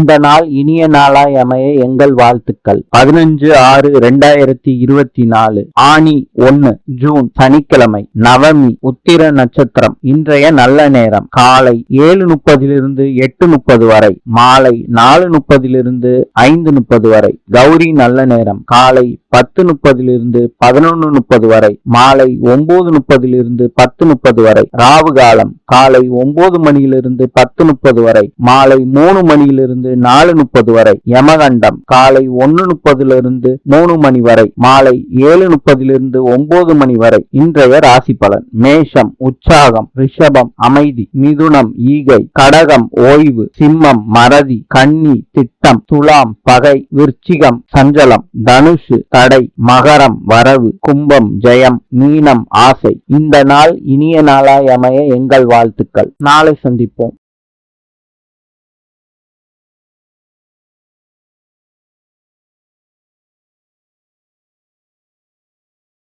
இந்த நாள் இனிய நாளாய் அமைய எங்கள் வாழ்த்துக்கள். பதினஞ்சு ஆறு ரெண்டாயிரத்தி இருபத்தி நாலு ஆணி ஒன்னு ஜூன் சனிக்கிழமை நவமி உத்திர நட்சத்திரம் இன்றைய நல்ல நேரம். காலை ஏழு முப்பதிலிருந்து எட்டு முப்பது வரை மாலை நாலு முப்பதிலிருந்து ஐந்து முப்பது வரை. கௌரி நல்ல நேரம். காலை பத்து முப்பதிலிருந்து பதினொன்று முப்பது வரை மாலை ஒன்பது முப்பதிலிருந்து பத்து முப்பது வரை. ராவு காலம். காலை ஒன்பது மணியிலிருந்து பத்து முப்பது வரை மாலை மூணு மணியிலிருந்து நாலு முப்பது வரை யமகண்டம். காலை ஒன்னு முப்பதிலிருந்து மூணு மணி வரை மாலை ஏழு முப்பதிலிருந்து ஒன்பது மணி வரை இன்றைய ராசி பலன். மேஷம் உற்சாகம் ரிஷபம் அமைதி மிதுனம் ஈகை கடகம் ஓய்வு சிம்மம் மறதி கன்னி திட்டம் துலாம் பகை விருச்சிகம் சஞ்சலம் தனுஷு தடை மகரம் வரவு கும்பம் ஜெயம் மீனம் ஆசை. இந்த நாள் இனிய நாளாய் அமைய எங்கள் வாழ்த்துக்கள். நாளை சந்திப்போம்.